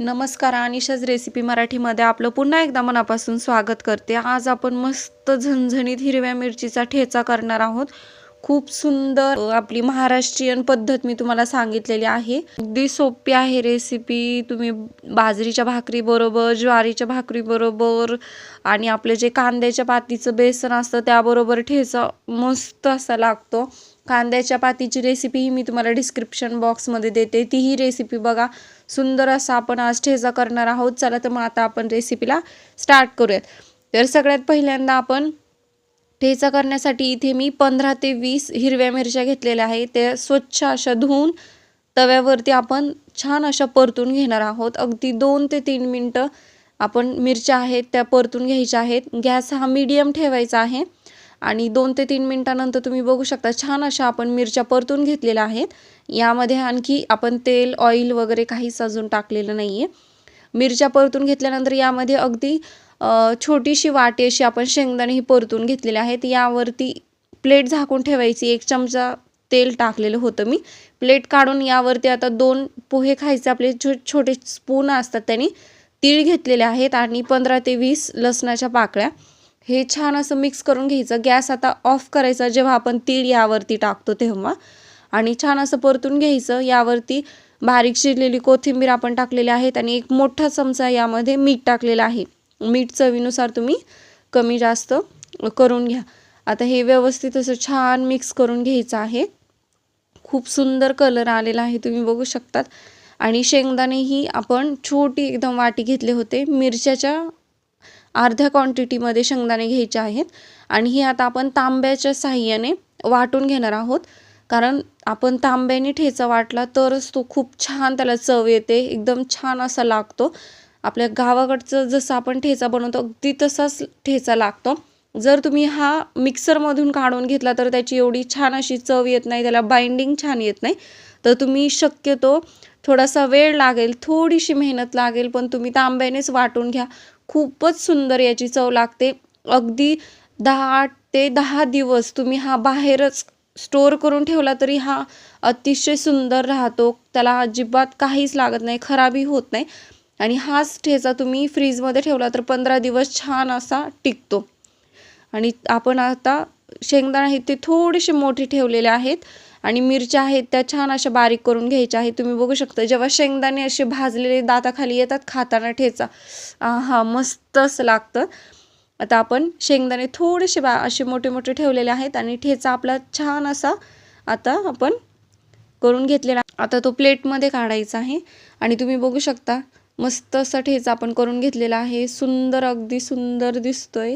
नमस्कार अनिशाच रेसिपी मराठीमध्ये आपलं पुन्हा एकदा मनापासून स्वागत करते. आज आपण मस्त झणझणीत हिरव्या मिरचीचा ठेचा करणार आहोत. खूप सुंदर आपली महाराष्ट्रीयन पद्धत मी तुम्हाला सांगितलेली आहे. अगदी सोपी आहे रेसिपी. तुम्ही बाजरीच्या भाकरी बरोबर ज्वारीच्या भाकरी बरोबर आणि आपले जे कांद्याच्या पातीचं बेसन असतं त्याबरोबर ठेचा मस्त असा लागतो. कांद्याच्या पातीची रेसिपी मी तुम्हाला डिस्क्रिप्शन बॉक्समध्ये देते. तीही रेसिपी बघा. सुंदर असा आपण आज ठेचा करणार आहोत. चला तर मग आता आपण रेसिपीला स्टार्ट करूयात. तर सगळ्यात पहिल्यांदा आपण ठेचा करण्यासाठी इथे मी पंधरा ते वीस हिरव्या मिरच्या घेतलेल्या आहे त्या स्वच्छ अशा धुवून तव्यावरती आपण छान अशा परतून घेणार आहोत. अगदी दोन ते तीन मिनटं आपण मिरच्या आहेत त्या परतून घ्यायच्या आहेत. गॅस हा मीडियम ठेवायचा आहे. आणि दोन ते तीन मिनटानंतर तुम्ही बघू शकता छान अशा आपण मिरच्या परतून घेतलेल्या आहेत. यामध्ये आणखी आपण तेल ऑइल वगैरे काहीच अजून टाकलेलं नाही आहे मिरच्या परतून घेतल्यानंतर यामध्ये अगदी छोटीशी वाटी अशी आपण शेंगदाणे ही परतून घेतलेले आहेत. यावरती प्लेट झाकून ठेवायची. एक चमचा तेल टाकलेलं होतं मी. प्लेट काढून यावरती आता दोन पोहे खायचे. आपले छो छोटे स्पून असतात त्यांनी. तीळ घेतलेले आहेत आणि पंधरा ते वीस लसणाच्या पाकळ्या. हे छान असं मिक्स करून घ्यायचं. गॅस आता ऑफ करायचा जेव्हा आपण तीळ यावरती टाकतो तेव्हा. आणि छान असं परतून घ्यायचं. यावरती बारीक चिरलेली कोथिंबीर आपण टाकलेली आहेत आणि एक मोठा चमचा यामध्ये मीठ टाकलेलं आहे. मीठ चवीनुसार तुम्ही कमी जास्त करून घ्या. आता हे व्यवस्थित असं छान मिक्स करून घ्यायचं आहे. खूप सुंदर कलर आलेला आहे. तुम्ही बघू शकतात. आणि शेंगदाणेही आपण छोटी एकदम वाटी घेतले होते. मिरच्याच्या अर्ध्या क्वांटिटीमध्ये शेंगदाणे घ्यायचे आहेत. आणि हे आता आपण तांब्याच्या साह्याने वाटून घेणार आहोत. कारण आपण तांब्याने ठेचा वाटला तरच तो खूप छान त्याला चव येते. एकदम छान असा लागतो. आपल्या गावाकडचं जसं आपण ठेचा बनवतो अगदी तसाच ठेचा लागतो. जर तुम्ही हा मिक्सरमधून काढून घेतला तर त्याची एवढी छान अशी चव येत नाही त्याला बाइंडिंग छान येत नाही. तर तुम्ही शक्यतो थोडासा वेळ लागेल थोडीशी मेहनत लागेल पण तुम्ही तांब्यानेच वाटून घ्या. खूपच सुंदर याची चव लागते. अगदी दहा ते दहा दिवस तुम्ही हा बाहेरच स्टोअर करून ठेवला तरी हा अतिशय सुंदर राहतो. त्याला अजिबात काहीच लागत नाही खराबी होत नाही. आणि हाच ठेचा तुम्ही फ्रीजमध्ये ठेवला तर पंधरा दिवस छान असा टिकतो. आणि आपण आता शेंगदाणा आहेत ते थोडेसे मोठे ठेवलेले आहेत. आणि मिरच्या आहेत त्या छान अशा बारीक करून घ्यायच्या आहेत. तुम्ही बघू शकता जेव्हा शेंगदाणे असे भाजलेले दाताखाली येतात खाताना ठेचा. हा मस्त असं लागतं. आता आपण शेंगदाणे थोडेसे बा असे मोठे मोठे ठेवलेले आहेत आणि ठेचा आपला छान असा आता आपण करून घेतलेला. आता तो प्लेटमध्ये काढायचा आहे. आणि तुम्ही बघू शकता मस्त असा ठेचा आपण करून घेतलेला आहे. सुंदर अगदी सुंदर दिसतोय.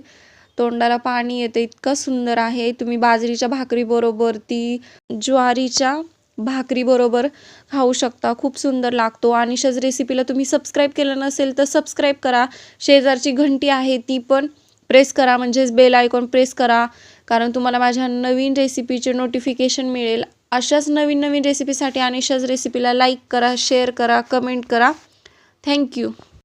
तोंडाला पाणी येतं इतकं सुंदर आहे. तुम्ही बाजरीच्या भाकरीबरोबर ती ज्वारीच्या भाकरीबरोबर खाऊ शकता. खूप सुंदर लागतो. आणि शेज रेसिपीला तुम्ही सबस्क्राईब केलं नसेल तर सबस्क्राईब करा. शेजारची घंटी आहे ती पण प्रेस करा. म्हणजेच बेल आयकॉन प्रेस करा. कारण तुम्हाला माझ्या नवीन रेसिपीचे नोटिफिकेशन मिळेल. अशाच नवीन नवीन रेसिपीसाठी आणि शज रेसिपीला लाईक करा शेअर करा कमेंट करा. थँक्यू